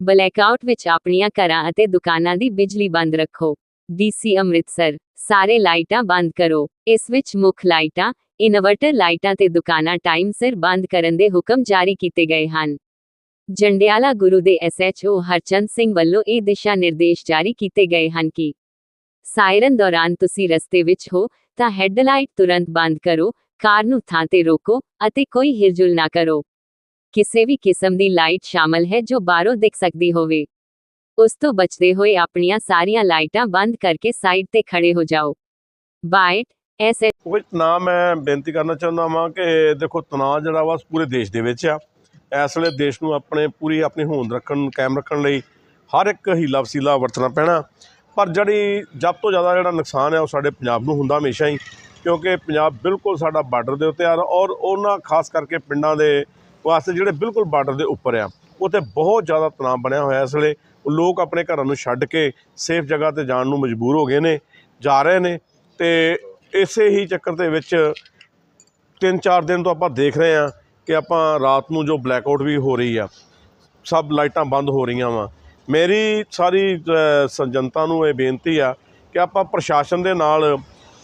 Blackout ਵਿੱਚ ਆਪਣੀਆਂ ਘਰਾਂ ਅਤੇ ਦੁਕਾਨਾਂ ਦੀ ਬਿਜਲੀ ਬੰਦ ਰੱਖੋ। ਡੀਸੀ ਅੰਮ੍ਰਿਤਸਰ, ਸਾਰੇ ਲਾਈਟਾਂ ਬੰਦ ਕਰੋ। ਇਸ ਵਿੱਚ ਮੁੱਖ ਲਾਈਟਾਂ, ਇਨਵਰਟਰ ਲਾਈਟਾਂ ਤੇ ਦੁਕਾਨਾਂ ਟਾਈਮ ਸਿਰ ਬੰਦ ਕਰਨ ਦੇ ਹੁਕਮ ਜਾਰੀ ਕੀਤੇ ਗਏ ਹਨ। ਜੰਡਿਆਲਾ ਗੁਰੂ ਦੇ ਐਸਐਚਓ ਹਰਚੰਦ ਸਿੰਘ ਵੱਲੋਂ ਇਹ ਦਿਸ਼ਾ ਨਿਰਦੇਸ਼ ਜਾਰੀ ਕੀਤੇ ਗਏ ਹਨ ਕਿ ਸਾਇਰਨ ਦੌਰਾਨ ਤੁਸੀਂ ਰਸਤੇ ਵਿੱਚ ਹੋ ਤਾਂ ਹੈੱਡਲਾਈਟ ਤੁਰੰਤ ਬੰਦ ਕਰੋ, ਕਾਰ ਨੂੰ ਥਾਂ ਤੇ ਰੋਕੋ ਅਤੇ ਕੋਈ ਹਿਲਜੁਲ ਨਾ ਕਰੋ। ਕਿਸੇ ਵੀ ਕਿਸਮ ਦੀ ਲਾਈਟ ਸ਼ਾਮਲ ਹੈ ਜੋ ਬਾਹਰੋਂ ਦਿਖ ਸਕਦੀ ਹੋਵੇ। ਉਸ ਤੋਂ ਬਚਦੇ ਹੋਏ ਆਪਣੀਆਂ ਸਾਰੀਆਂ ਲਾਈਟਾਂ ਬੰਦ ਕਰਕੇ ਸਾਈਡ ਤੇ ਖੜੇ ਹੋ ਜਾਓ। ਬਾਈਟ, ਐਸ ਕੋਈ ਤਣਾਅ ਮੈਂ ਬੇਨਤੀ ਕਰਨਾ ਚਾਹੁੰਦਾ ਹਾਂ ਕਿ ਦੇਖੋ, ਤਣਾਅ ਜਿਹੜਾ ਵਾ, ਪੂਰੇ ਦੇਸ਼ ਦੇ ਵਿੱਚ ਆ। ਇਸ ਵੇਲੇ ਦੇਸ਼ ਨੂੰ ਆਪਣੇ, ਪੂਰੀ ਆਪਣੀ ਹੋਂਦ ਰੱਖਣ, ਕਾਇਮ ਰੱਖਣ ਲਈ ਹਰ ਇੱਕ ਹੀਲਾ ਵਸੀਲਾ ਵਰਤਣਾ ਪੈਣਾ। ਪਰ ਜਿਹੜੀ ਜਦ ਤੋਂ ਜ਼ਿਆਦਾ ਜਿਹੜਾ ਨੁਕਸਾਨ ਹੈ ਉਹ ਸਾਡੇ ਪੰਜਾਬ ਨੂੰ ਹੁੰਦਾ ਹਮੇਸ਼ਾ ਹੀ। ਕਿਉਂਕਿ ਪੰਜਾਬ ਬਿਲਕੁਲ ਸਾਡਾ ਬਾਰਡਰ ਦੇ ਉੱਤੇ ਆ ਔਰ ਉਹਨਾਂ, ਖਾਸ ਕਰਕੇ ਪਿੰਡਾਂ ਦੇ ਵਾਸਤੇ ਜਿਹੜੇ ਬਿਲਕੁਲ ਬਾਰਡਰ ਦੇ ਉੱਪਰ ਆ, ਉੱਥੇ ਬਹੁਤ ਜ਼ਿਆਦਾ ਤਣਾਅ ਬਣਿਆ ਹੋਇਆ ਇਸ ਵੇਲੇ। ਉਹ ਲੋਕ ਆਪਣੇ ਘਰਾਂ ਨੂੰ ਛੱਡ ਕੇ ਸੇਫ ਜਗ੍ਹਾ ਤੇ ਜਾਣ ਨੂੰ ਮਜਬੂਰ ਹੋ ਗਏ ਨੇ, ਜਾ ਰਹੇ ਨੇ ਤੇ ਇਸੇ ਹੀ ਚੱਕਰ ਦੇ ਵਿੱਚ ਤਿੰਨ ਚਾਰ ਦਿਨ ਤੋਂ ਆਪਾਂ ਦੇਖ ਰਹੇ ਹਾਂ ਕਿ ਆਪਾਂ ਰਾਤ ਨੂੰ ਜੋ ਬਲੈਕਆਊਟ ਵੀ ਹੋ ਰਹੀ ਆ, ਸਭ ਲਾਈਟਾਂ ਬੰਦ ਹੋ ਰਹੀਆਂ ਵਾ। ਮੇਰੀ ਸਾਰੀ ਜਨਤਾ ਨੂੰ ਇਹ ਬੇਨਤੀ ਆ ਕਿ ਆਪਾਂ ਪ੍ਰਸ਼ਾਸਨ ਦੇ ਨਾਲ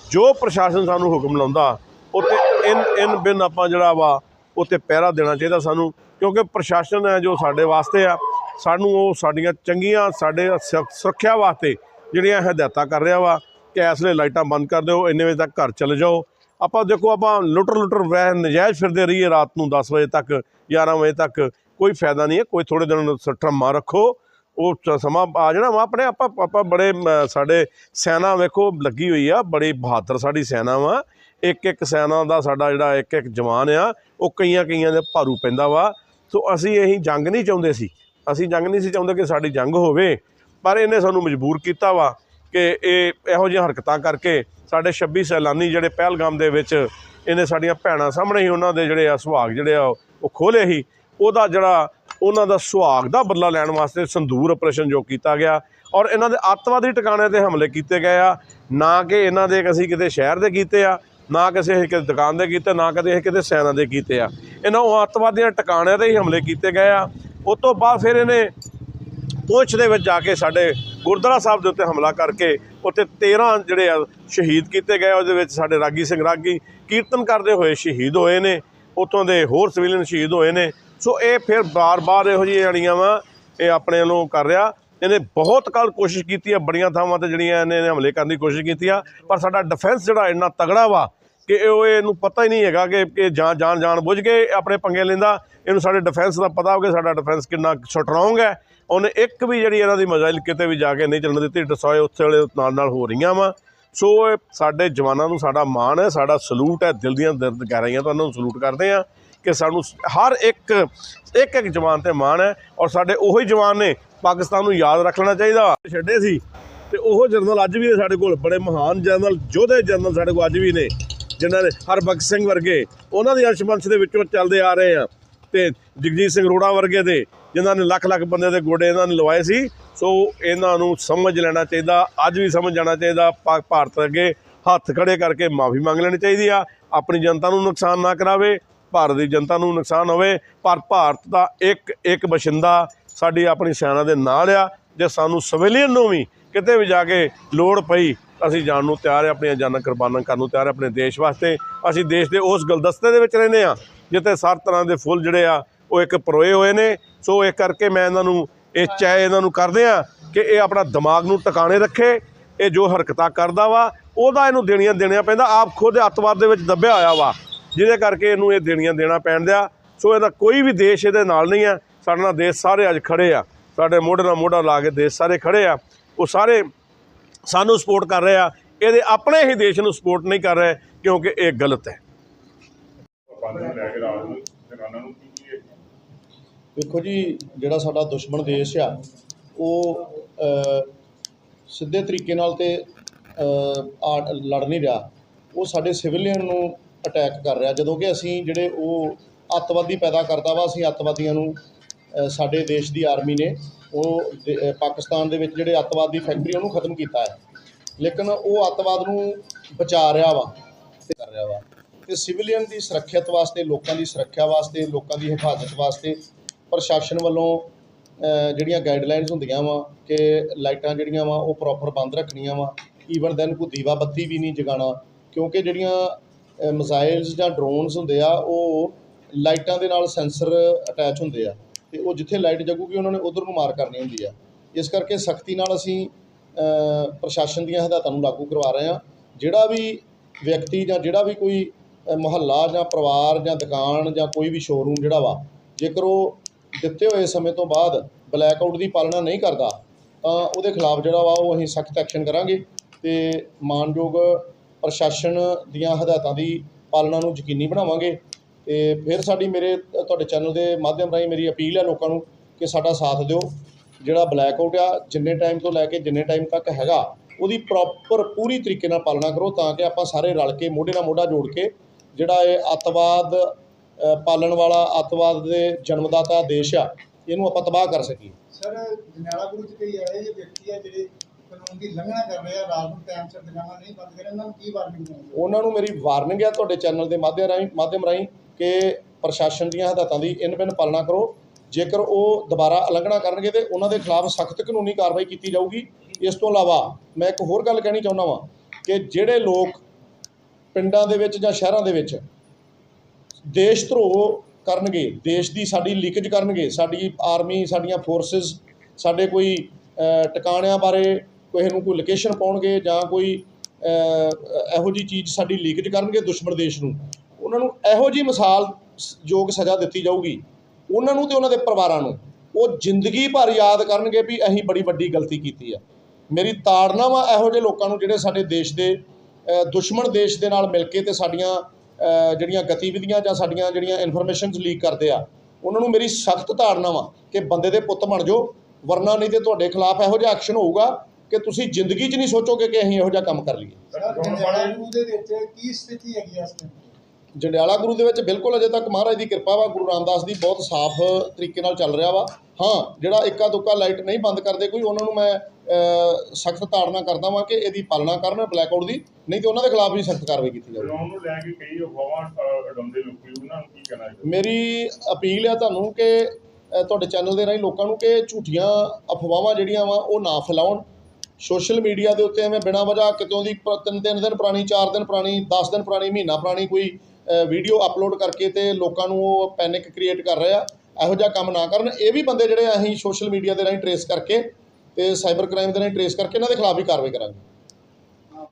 ਜੋ ਪ੍ਰਸ਼ਾਸਨ ਸਾਨੂੰ ਹੁਕਮ ਲਾਉਂਦਾ ਉੱਤੇ ਇਨ ਇਨ, ਬਿਨ ਆਪਾਂ ਜਿਹੜਾ ਵਾ ਉੱਤੇ ਪਹਿਰਾ ਦੇਣਾ ਚਾਹੀਦਾ ਸਾਨੂੰ, ਕਿਉਂਕਿ ਪ੍ਰਸ਼ਾਸਨ ਹੈ ਜੋ ਸਾਡੇ ਵਾਸਤੇ ਆ, ਸਾਨੂੰ ਉਹ ਸਾਡੀਆਂ ਚੰਗੀਆਂ, ਸਾਡੇ ਸੁਰੱਖਿਆ ਵਾਸਤੇ ਜਿਹੜੀਆਂ ਹਦਾਇਤਾਂ ਕਰ ਰਿਹਾ ਵਾ, ਕਿ ਇਸ ਵੇਲੇ ਲਾਈਟਾਂ ਬੰਦ ਕਰ ਦਿਓ, ਇੰਨੇ ਵਜੇ ਤੱਕ ਘਰ ਚਲੇ ਜਾਓ। ਆਪਾਂ ਦੇਖੋ, ਆਪਾਂ ਲੁੱਟਰ ਲੁੱਟਰ ਵਹਿ ਨਜਾਇਜ਼ ਫਿਰਦੇ ਰਹੀਏ ਰਾਤ ਨੂੰ 10 ਵਜੇ ਤੱਕ 11 ਵਜੇ ਤੱਕ, ਕੋਈ ਫਾਇਦਾ ਨਹੀਂ ਹੈ, ਕੋਈ ਥੋੜੇ ਦਿਨ ਸੱਠਾ ਰੱਖੋ। ਉਹ ਸਮਾਂ ਆ ਜਾਣਾ ਵਾ ਆਪਣੇ, ਆਪਾਂ ਆਪਾਂ ਬੜੇ ਸਾਡੇ ਸੈਨਾ ਵੇਖੋ, ਲੱਗੀ ਹੋਈ ਆ, ਬੜੀ ਬਹਾਦਰ ਸਾਡੀ ਸੈਨਾ ਵਾ। ਇੱਕ ਇੱਕ ਸੈਨਾ ਦਾ ਸਾਡਾ ਜਿਹੜਾ ਇੱਕ ਇੱਕ ਜਵਾਨ ਆ, ਉਹ ਕਈਆਂ ਕਈਆਂ ਦੇ ਭਾਰੂ ਪੈਂਦਾ ਵਾ। ਸੋ ਅਸੀਂ ਇਹੀ ਜੰਗ ਨਹੀਂ ਚਾਹੁੰਦੇ ਸੀ। ਅਸੀਂ ਜੰਗ ਨਹੀਂ ਸੀ ਚਾਹੁੰਦੇ ਕਿ ਸਾਡੀ ਜੰਗ ਹੋਵੇ। ਪਰ ਇਹਨੇ ਸਾਨੂੰ ਮਜਬੂਰ ਕੀਤਾ ਵਾ ਕਿ ਇਹ ਇਹੋ ਜਿਹੀਆਂ ਹਰਕਤਾਂ ਕਰਕੇ ਸਾਡੇ 26 ਸੈਲਾਨੀ ਜਿਹੜੇ ਪਹਿਲਗਾਮ ਦੇ ਵਿੱਚ ਇਹਨੇ ਸਾਡੀਆਂ ਭੈਣਾਂ ਸਾਹਮਣੇ ਹੀ ਉਹਨਾਂ ਦੇ ਜਿਹੜੇ ਆ ਸੁਹਾਗ ਜਿਹੜੇ ਆ, ਉਹ ਖੋਲੇ ਸੀ। ਉਹਦਾ ਜਿਹੜਾ ਉਹਨਾਂ ਦਾ ਸੁਹਾਗ ਦਾ ਬਦਲਾ ਲੈਣ ਵਾਸਤੇ ਸੰਦੂਰ ਆਪਰੇਸ਼ਨ ਜੋ ਕੀਤਾ ਗਿਆ ਔਰ ਇਹਨਾਂ ਦੇ ਅੱਤਵਾਦੀ ਟਿਕਾਣਿਆਂ ਤੇ ਹਮਲੇ ਕੀਤੇ ਗਏ ਆ। ਨਾ ਕਿ ਇਹਨਾਂ ਦੇ ਅਸੀਂ ਕਿਤੇ ਸ਼ਹਿਰ ਦੇ ਕੀਤੇ ਆ। ਨਾ ਕਿਸੇ ਅਸੀਂ ਕਿਤੇ ਦੁਕਾਨ ਦੇ ਕੀਤੇ, ਨਾ ਕਦੇ ਅਸੀਂ ਕਿਤੇ ਸੈਨਾ ਦੇ ਕੀਤੇ ਆ। ਇਹਨਾਂ ਉਹ ਅੱਤਵਾਦੀਆਂ ਟਿਕਾਣਿਆਂ ਤੇ ਹੀ ਹਮਲੇ ਕੀਤੇ ਗਏ ਆ। ਉਸ ਤੋਂ ਬਾਅਦ ਫਿਰ ਇਹਨੇ ਪੁੰਛ ਦੇ ਵਿੱਚ ਜਾ ਕੇ ਸਾਡੇ ਗੁਰਦੁਆਰਾ ਸਾਹਿਬ ਦੇ ਉੱਤੇ ਹਮਲਾ ਕਰਕੇ ਉੱਥੇ 13 ਜਿਹੜੇ ਆ ਸ਼ਹੀਦ ਕੀਤੇ ਗਏ। ਉਹਦੇ ਵਿੱਚ ਸਾਡੇ ਰਾਗੀ ਸਿੰਘ ਰਾਗੀ ਕੀਰਤਨ ਕਰਦੇ ਹੋਏ ਸ਼ਹੀਦ ਹੋਏ ਨੇ। ਉੱਥੋਂ ਦੇ ਹੋਰ ਸਿਵਲੀਅਨ ਸ਼ਹੀਦ ਹੋਏ ਨੇ। ਸੋ ਇਹ ਫਿਰ ਬਾਰ-ਬਾਰ ਇਹੋ ਜਿਹੀਆਂ ਜਿਹੜੀਆਂ ਵਾ, ਇਹ ਆਪਣੇ ਨੂੰ ਕਰ ਰਿਹਾ। ਇਹਨੇ ਬਹੁਤ ਕੱਲ ਕੋਸ਼ਿਸ਼ ਕੀਤੀ ਆ, ਬੜੀਆਂ ਥਾਵਾਂ ਤੇ ਜਿਹੜੀਆਂ ਇਹਨੇ ਇਹਨੇ ਹਮਲੇ ਕਰਨ ਦੀ ਕੋਸ਼ਿਸ਼ ਕੀਤੀ ਆ, ਪਰ ਸਾਡਾ ਡਿਫੈਂਸ ਜਿਹੜਾ ਇੰਨਾ ਤਗੜਾ ਵਾ ਕਿ ਉਹ ਇਹਨੂੰ ਪਤਾ ਹੀ ਨਹੀਂ ਹੈਗਾ ਕਿ ਕਿ ਜਾਣ ਜਾਣ ਬੁੱਝ ਕੇ ਆਪਣੇ ਪੰਗੇ ਲੈਂਦਾ। ਇਹਨੂੰ ਸਾਡੇ ਡਿਫੈਂਸ ਦਾ ਪਤਾ ਹੋਵੇ ਸਾਡਾ ਡਿਫੈਂਸ ਕਿੰਨਾ ਸਟਰੋਂਗ ਹੈ। ਉਹਨੇ ਇੱਕ ਵੀ ਜਿਹੜੀ ਇਹਨਾਂ ਦੀ ਮਜ਼ਾਇਲ ਕਿਤੇ ਵੀ ਜਾ ਕੇ ਨਹੀਂ ਚੱਲਣ ਦਿੱਤੀ ਡਿਸਟਰੋਏ ਉੱਥੇ ਵਾਲੇ ਨਾਲ ਨਾਲ ਹੋ ਰਹੀਆਂ ਵਾ। ਸੋ ਇਹ ਸਾਡੇ ਜਵਾਨਾਂ ਨੂੰ ਸਾਡਾ ਮਾਣ ਹੈ, ਸਾਡਾ ਸਲੂਟ ਹੈ, ਦਿਲ ਦੀਆਂ ਦਰਦ ਗਹਿਰਾਈਆਂ ਤੋਂ ਉਹਨਾਂ ਨੂੰ ਸਲੂਟ ਕਰਦੇ ਆ ਕਿ ਸਾਨੂੰ ਹਰ ਇੱਕ ਇੱਕ ਇੱਕ ਜਵਾਨ ਤੇ ਮਾਣ ਹੈ ਔਰ ਸਾਡੇ ਉਹੀ ਜਵਾਨ ਨੇ ਪਾਕਿਸਤਾਨ ਨੂੰ ਯਾਦ ਰੱਖ ਲੈਣਾ ਚਾਹੀਦਾ। ਛੱਡੇ ਸੀ ਤੇ ਉਹ ਜਨਰਲ ਅੱਜ ਵੀ ਸਾਡੇ ਕੋਲ, ਬੜੇ ਮਹਾਨ ਜਨਰਲ ਯੋਧੇ ਜਨਰਲ ਸਾਡੇ ਕੋਲ ਅੱਜ ਵੀ ਨੇ, ਜਿਨ੍ਹਾਂ ਨੇ ਹਰਬਖਸ਼ ਸਿੰਘ ਵਰਗੇ, ਉਹਨਾਂ ਦੀ ਅੰਸ਼ ਦੇ ਵਿੱਚੋਂ ਚੱਲਦੇ ਆ ਰਹੇ ਆ। ਤੇ ਜਗਜੀਤ ਸਿੰਘ ਰੋੜਾ ਵਰਗੇ ਦੇ, ਜਿਨ੍ਹਾਂ ਨੇ ਲੱਖ ਲੱਖ ਬੰਦੇ ਦੇ ਗੋਡੇ ਇਹਨਾਂ ਨੇ ਲਵਾਏ ਸੀ। ਸੋ ਇਹਨਾਂ ਨੂੰ ਸਮਝ ਲੈਣਾ ਚਾਹੀਦਾ, ਅੱਜ ਵੀ ਸਮਝ ਜਾਣਾ ਚਾਹੀਦਾ, ਪਾ- ਭਾਰਤ ਅੱਗੇ ਹੱਥ ਖੜੇ ਕਰਕੇ ਮਾਫੀ ਮੰਗ ਲੈਣੀ ਚਾਹੀਦੀ ਆ। ਆਪਣੀ ਜਨਤਾ ਨੂੰ ਨੁਕਸਾਨ ਨਾ ਕਰਾਵੇ। ਭਾਰਤ ਦੀ ਜਨਤਾ ਨੂੰ ਨੁਕਸਾਨ ਹੋਵੇ, ਪਰ ਭਾਰਤ ਦਾ ਇੱਕ ਇੱਕ ਬਸ਼ਿੰਦਾ ਸਾਡੀ ਆਪਣੀ ਸੈਨਾ ਦੇ ਨਾਲ ਆ, ਜੇ ਸਾਨੂੰ ਸਿਵਲੀਅਨ ਨੂੰ ਵੀ ਕਿਤੇ ਵੀ ਜਾ ਕੇ ਲੋੜ ਪਈ, ਅਸੀਂ ਜਾਣ ਨੂੰ ਤਿਆਰ ਹਾਂ ਆਪਣੀਆਂ ਜਾਨਾਂ ਕੁਰਬਾਨਾਂ ਕਰਨ ਨੂੰ ਤਿਆਰ ਹਾਂ ਆਪਣੇ ਦੇਸ਼ ਵਾਸਤੇ। ਅਸੀਂ ਦੇਸ਼ ਦੇ ਉਸ ਗੁਲਦਸਤੇ ਦੇ ਵਿੱਚ ਰਹਿੰਦੇ ਆ ਜਿੱਥੇ ਹਰ ਤਰ੍ਹਾਂ ਦੇ ਫੁੱਲ ਜਿਹੜੇ ਆ, ਉਹ ਇੱਕ ਪਰੋਏ ਹੋਏ ਨੇ। ਸੋ ਇਹ ਕਰਕੇ ਮੈਂ ਇਹਨਾਂ ਨੂੰ, ਇਹ ਚਾਹੇ ਇਹਨਾਂ ਨੂੰ ਕਰਦੇ ਆ ਕਿ ਇਹ ਆਪਣਾ ਦਿਮਾਗ ਨੂੰ ਟਿਕਾਣੇ ਰੱਖੇ, ਇਹ ਜੋ ਹਰਕਤਾਂ ਕਰਦਾ ਵਾ, ਉਹਦਾ ਇਹਨੂੰ ਦੇਣੀਆਂ ਦੇਣੀਆਂ ਪੈਂਦਾ, ਆਪ ਖੁਦ ਅੱਤਵਾਦ ਦੇ ਵਿੱਚ ਦੱਬਿਆ ਹੋਇਆ ਵਾ। ਜਿਹਦੇ ਕਰਕੇ ਇਹਨੂੰ ਇਹ ਦੇਣੀਆਂ ਦੇਣਾ ਪੈਣ ਦਿਆ। ਸੋ ਇਹਦਾ ਕੋਈ ਵੀ ਦੇਸ਼ ਇਹਦੇ ਨਾਲ ਨਹੀਂ ਹੈ। ਸਾਡੇ ਨਾਲ ਦੇਸ਼ ਸਾਰੇ ਅੱਜ ਖੜੇ ਆ। ਸਾਡੇ ਮੋਢੇ ਨਾਲ ਮੋਢਾ ਲਾ ਕੇ ਦੇਸ਼ ਸਾਰੇ ਖੜੇ ਆ। ਉਹ ਸਾਰੇ ਸਾਨੂੰ ਸਪੋਰਟ ਕਰ ਰਹੇ ਆ। ਇਹਦੇ ਆਪਣੇ ਹੀ ਦੇਸ਼ ਨੂੰ ਸਪੋਰਟ ਨਹੀਂ ਕਰ ਰਹੇ ਕਿਉਂਕਿ ਇਹ ਗਲਤ ਹੈ। ਦੇਖੋ ਜੀ, ਜਿਹੜਾ ਸਾਡਾ ਦੁਸ਼ਮਣ ਦੇਸ਼ ਆ, ਉਹ ਸਿੱਧੇ ਤਰੀਕੇ ਨਾਲ ਤੇ ਆ ਲੜ ਨਹੀਂ ਰਿਹਾ। ਉਹ ਸਾਡੇ ਸਿਵਲੀਅਨ ਨੂੰ ਅਟੈਕ ਕਰ ਰਿਹਾ। ਜਦੋਂ ਕਿ ਅਸੀਂ ਜਿਹੜੇ ਉਹ ਅੱਤਵਾਦੀ ਪੈਦਾ ਕਰਦਾ ਵਾ, ਅਸੀਂ ਅੱਤਵਾਦੀਆਂ ਨੂੰ ਸਾਡੇ ਦੇਸ਼ ਦੀ ਆਰਮੀ ਨੇ ਉਹ ਦੇ- ਪਾਕਿਸਤਾਨ ਦੇ ਵਿੱਚ ਜਿਹੜੇ ਅੱਤਵਾਦੀ ਫੈਕਟਰੀ ਉਹਨੂੰ ਖਤਮ ਕੀਤਾ ਹੈ। ਲੇਕਿਨ ਉਹ ਅੱਤਵਾਦ ਨੂੰ ਬਚਾ ਰਿਹਾ ਵਾ ਤੇ ਕਰ ਰਿਹਾ ਵਾ। ਤੇ ਸਿਵਲੀਅਨ ਦੀ ਸੁਰੱਖਿਅਤ ਵਾਸਤੇ, ਲੋਕਾਂ ਦੀ ਸੁਰੱਖਿਆ ਵਾਸਤੇ, ਲੋਕਾਂ ਦੀ ਹਿਫਾਜ਼ਤ ਵਾਸਤੇ ਪ੍ਰਸ਼ਾਸਨ ਵੱਲੋਂ ਜਿਹੜੀਆਂ ਗਾਈਡਲਾਈਨਸ ਹੁੰਦੀਆਂ ਵਾ ਕਿ ਲਾਈਟਾਂ ਜਿਹੜੀਆਂ ਵਾ ਉਹ ਪ੍ਰੋਪਰ ਬੰਦ ਰੱਖਣੀਆਂ ਵਾ। ਈਵਨ ਦੈਨ ਕੋਈ ਦੀਵਾ ਬੱਤੀ ਵੀ ਨਹੀਂ ਜਗਾਉਣਾ, ਕਿਉਂਕਿ ਜਿਹੜੀਆਂ ਮਿਜ਼ਾਈਲਸ ਜਾਂ ਡਰੋਨਸ ਹੁੰਦੇ ਆ, ਉਹ ਲਾਈਟਾਂ ਦੇ ਨਾਲ ਸੈਂਸਰ ਅਟੈਚ ਹੁੰਦੇ ਆ। ਤੇ ਉਹ ਜਿੱਥੇ ਲਾਈਟ ਜਗੂਗੀ, ਉਹਨਾਂ ਨੇ ਉਧਰ ਨੂੰ ਮਾਰ ਕਰਨੀ ਹੁੰਦੀ ਆ। ਇਸ ਕਰਕੇ ਸਖਤੀ ਨਾਲ ਅਸੀਂ ਪ੍ਰਸ਼ਾਸਨ ਦੀਆਂ ਹਦਾਇਤਾਂ ਨੂੰ ਲਾਗੂ ਕਰਵਾ ਰਹੇ ਹਾਂ। ਜਿਹੜਾ ਵੀ ਵਿਅਕਤੀ ਜਾਂ ਜਿਹੜਾ ਵੀ ਕੋਈ ਮੁਹੱਲਾ ਜਾਂ ਪਰਿਵਾਰ ਜਾਂ ਦੁਕਾਨ ਜਾਂ ਕੋਈ ਵੀ ਸ਼ੋਰੂਮ ਜਿਹੜਾ ਵਾ, ਜੇਕਰ ਉਹ ਦਿੱਤੇ ਹੋਏ ਸਮੇਂ ਤੋਂ ਬਾਅਦ ਬਲੈਕ ਆਊਟ ਦੀ ਪਾਲਣਾ ਨਹੀਂ ਕਰਦਾ, ਤਾਂ ਉਹਦੇ ਖਿਲਾਫ ਜਿਹੜਾ ਵਾ ਉਹ ਅਸੀਂ ਸਖਤ ਐਕਸ਼ਨ ਕਰਾਂਗੇ। ਤੇ ਮਾਨਯੋਗ ਪ੍ਰਸ਼ਾਸਨ ਦੀਆਂ ਹਦਾਇਤਾਂ ਦੀ ਪਾਲਣਾ ਨੂੰ ਯਕੀਨੀ ਬਣਾਵਾਂਗੇ ਤੇ ਫਿਰ ਸਾਡੀ ਮੇਰੇ, ਤੁਹਾਡੇ ਚੈਨਲ ਦੇ ਮਾਧਿਅਮ ਰਾਹੀਂ ਮੇਰੀ ਅਪੀਲ ਹੈ ਲੋਕਾਂ ਨੂੰ ਕਿ ਸਾਡਾ ਸਾਥ ਦਿਓ। ਜਿਹੜਾ ਬਲੈਕ ਆਊਟ ਆ, ਜਿੰਨੇ ਟਾਈਮ ਤੋਂ ਲੈ ਕੇ ਜਿੰਨੇ ਟਾਈਮ ਤੱਕ ਹੈਗਾ, ਉਹਦੀ ਪ੍ਰੋਪਰ ਪੂਰੀ ਤਰੀਕੇ ਨਾਲ ਪਾਲਣਾ ਕਰੋ ਤਾਂ ਕਿ ਆਪਾਂ ਸਾਰੇ ਰਲ ਕੇ ਮੋਢੇ ਨਾਲ ਮੋਢਾ ਜੋੜ ਕੇ ਜਿਹੜਾ ਇਹ ਅੱਤਵਾਦ ਪਾਲਣ ਵਾਲਾ ਅੱਤਵਾਦ ਦੇ ਜਨਮਦਾਤਾ ਦੇਸ਼ ਆ, ਇਹਨੂੰ ਆਪਾਂ ਤਬਾਹ ਕਰ ਸਕੀਏ। ਸਰ ਜਨਾਲਾ ਗੁਰੂ ਚ ਕਈ ਇਹੋ ਵਿਅਕਤੀ ਆ ਜਿਹੜੇ ਕਾਨੂੰਨ ਦੀ ਉਲੰਘਣਾ ਕਰ ਰਹੇ ਆ, ਰਾਤ ਨੂੰ ਟਾਈਮ ਸਿਰ ਦੁਕਾਨਾਂ ਨਹੀਂ ਬੰਦ ਕਰ ਇਹਨਾਂ ਨੂੰ ਕੀ ਵਾਰਨਿੰਗ ਦੇਣਗੇ ਉਹਨਾਂ ਨੂੰ ਮੇਰੀ ਵਾਰਨਿੰਗ ਹੈ ਤੁਹਾਡੇ ਚੈਨਲ ਦੇ ਮਾਧਿਅਮ ਰਾਹੀਂ ਮਾਧਿਅਮ ਰਾਹੀਂ ਕਿ ਪ੍ਰਸ਼ਾਸਨ ਦੀਆਂ ਹਦਾਇਤਾਂ ਦੀ ਇਨ ਬਿਨ ਪਾਲਣਾ ਕਰੋ। ਜੇਕਰ ਉਹ ਦੁਬਾਰਾ ਉਲੰਘਣਾ ਕਰਨਗੇ ਤੇ ਉਹਨਾਂ ਦੇ ਖਿਲਾਫ ਸਖਤ ਕਾਨੂੰਨੀ ਕਾਰਵਾਈ ਕੀਤੀ ਜਾਊਗੀ। ਇਸ ਤੋਂ ਇਲਾਵਾ ਮੈਂ ਇੱਕ ਹੋਰ ਗੱਲ ਕਹਿਣੀ ਚਾਹੁੰਦਾ ਵਾਂ ਕਿ ਜਿਹੜੇ ਲੋਕ ਪਿੰਡਾਂ ਦੇ ਵਿੱਚ ਜਾਂ ਸ਼ਹਿਰਾਂ ਦੇ ਵਿੱਚ ਦੇਸ਼ ਧਰੋਹ ਕਰਨਗੇ, ਦੇਸ਼ ਦੀ ਸਾਡੀ ਲੀਕੇਜ ਕਰਨਗੇ, ਸਾਡੀ ਆਰਮੀ ਸਾਡੀਆਂ ਫੋਰਸਿਸ ਸਾਡੇ ਕੋਈ ਟਿਕਾਣਿਆਂ ਬਾਰੇ ਕਿਸੇ ਨੂੰ ਕੋਈ ਲੋਕੇਸ਼ਨ ਪਾਉਣਗੇ ਜਾਂ ਕੋਈ ਇਹੋ ਜੀ ਚੀਜ਼ ਸਾਡੀ ਲੀਕੇਜ ਕਰਨਗੇ ਦੁਸ਼ਮਣ ਦੇਸ਼ ਨੂੰ, ਉਹਨਾਂ ਨੂੰ ਇਹੋ ਜੀ ਮਿਸਾਲ ਸ- ਯੋਗ ਸਜ਼ਾ ਦਿੱਤੀ ਜਾਊਗੀ। ਉਹਨਾਂ ਨੂੰ ਤੇ ਉਹਨਾਂ ਦੇ ਪਰਿਵਾਰਾਂ ਨੂੰ। ਉਹ ਜ਼ਿੰਦਗੀ ਭਰ ਯਾਦ ਕਰਨਗੇ ਵੀ ਅਸੀਂ ਬੜੀ ਵੱਡੀ ਗਲਤੀ ਕੀਤੀ ਆ। ਮੇਰੀ ਤਾੜਨਾ ਵਾ ਇਹੋ ਜਿਹੇ ਲੋਕਾਂ ਨੂੰ ਜਿਹੜੇ ਸਾਡੇ ਦੇਸ਼ ਦੇ ਦੁਸ਼ਮਣ ਦੇਸ਼ ਦੇ ਨਾਲ ਮਿਲ ਕੇ ਤੇ ਸਾਡੀਆਂ ਜਿਹੜੀਆਂ ਗਤੀਵਿਧੀਆਂ ਜਾਂ ਸਾਡੀਆਂ ਜਿਹੜੀਆਂ ਇਨਫੋਰਮੇਸ਼ਨਸ ਲੀਕ ਕਰਦੇ ਆ, ਉਹਨਾਂ ਨੂੰ ਮੇਰੀ ਸਖਤ ਤਾੜਨਾ ਵਾ ਕਿ ਬੰਦੇ ਦੇ ਪੁੱਤ ਬਣ ਜਾਓ, ਵਰਨਾ ਨਹੀਂ ਤੇ ਤੁਹਾਡੇ ਖਿਲਾਫ ਇਹੋ ਜਿਹਾ ਐਕਸ਼ਨ ਹੋਊਗਾ। ਕਿ ਤੁਸੀਂ ਜ਼ਿੰਦਗੀ 'ਚ ਨਹੀਂ ਸੋਚੋਗੇ ਕਿ ਅਸੀਂ ਇਹੋ ਜਿਹਾ ਕੰਮ ਕਰ ਲਈਏ? ਸਰ ਜਨਾਲਾ ਗੁਰੂ ਦੇ ਵਿੱਚ ਕੀ ਸਥਿਤੀ ਹੈਗੀ ਆ ਇਸ ਟਾਈਮ ਜੰਡਿਆਲਾ ਗੁਰੂ ਦੇ ਵਿੱਚ ਬਿਲਕੁਲ ਅਜੇ ਤੱਕ ਮਹਾਰਾਜ ਦੀ ਕਿਰਪਾ ਵਾ ਗੁਰੂ ਰਾਮਦਾਸ ਦੀ ਬਹੁਤ ਸਾਫ਼ ਤਰੀਕੇ ਨਾਲ ਚੱਲ ਰਿਹਾ ਵਾ। ਹਾਂ ਜਿਹੜਾ ਇੱਕਾ ਦੁੱਕਾ ਲਾਈਟ ਨਹੀਂ ਬੰਦ ਕਰਦੇ ਕੋਈ ਉਹਨਾਂ ਨੂੰ ਮੈਂ ਸਖਤ ਤਾੜਨਾ ਕਰਦਾ ਵਾਂ ਕਿ ਇਹਦੀ ਪਾਲਣਾ ਕਰਨ ਬਲੈਕ ਆਊਟ ਦੀ ਨਹੀਂ ਤੇ ਉਹਨਾਂ ਦੇ ਖਿਲਾਫ ਵੀ ਸਖਤ ਕਾਰਵਾਈ ਕੀਤੀ ਜਾਵੇ ਲੋਨ ਨੂੰ ਲੈ ਕੇ ਕਈ ਅਫਵਾਹਾਂ ਅ, ਉਡਾਉਂਦੇ ਲੋਕੀ ਉਹਨਾਂ ਨੂੰ ਕੀ ਕਹਿਣਾ ਚਾਹੀਦਾ? ਮੇਰੀ ਅਪੀਲ ਹੈ ਤੁਹਾਨੂੰ ਕਿ ਤੁਹਾਡੇ ਚੈਨਲ ਦੇ ਰਾਹੀਂ ਲੋਕਾਂ ਨੂੰ ਕਿ ਝੂਠੀਆਂ ਅਫਵਾਹਾਂ ਜਿਹੜੀਆਂ ਵਾ ਉਹ ਨਾ ਫੈਲਾਉਣ ਸੋਸ਼ਲ ਮੀਡੀਆ ਦੇ ਉੱਤੇ ਐਵੇਂ ਬਿਨਾਂ ਵਜ੍ਹਾ ਕਿਤੋਂ ਦੀ ਪ- ਤਿੰਨ ਤਿੰਨ ਦਿਨ ਪੁਰਾਣੀ, ਚਾਰ ਦਿਨ ਪੁਰਾਣੀ 10 ਦਿਨ ਪੁਰਾਣੀ, ਮਹੀਨਾ ਪੁਰਾਣੀ ਕੋਈ ਵੀਡੀਓ ਅਪਲੋਡ ਕਰਕੇ ਤੇ ਲੋਕਾਂ ਨੂੰ ਉਹ ਪੈਨਿਕ ਕ੍ਰੀਏਟ ਕਰ ਰਹੇ ਆ, ਇਹੋ ਜਿਹਾ ਕੰਮ ਨਾ ਕਰਨ। ਇਹ ਵੀ ਬੰਦੇ ਜਿਹੜੇ ਅਸੀਂ ਸੋਸ਼ਲ ਮੀਡੀਆ ਦੇ ਰਾਹੀਂ ਟਰੇਸ ਕਰਕੇ ਤੇ ਸਾਈਬਰ ਕ੍ਰਾਈਮ ਦੇ ਰਾਹੀਂ ਟਰੇਸ ਕਰਕੇ ਇਹਨਾਂ ਦੇ ਖਿਲਾਫ ਵੀ ਕਾਰਵਾਈ ਕਰਾਂਗੇ।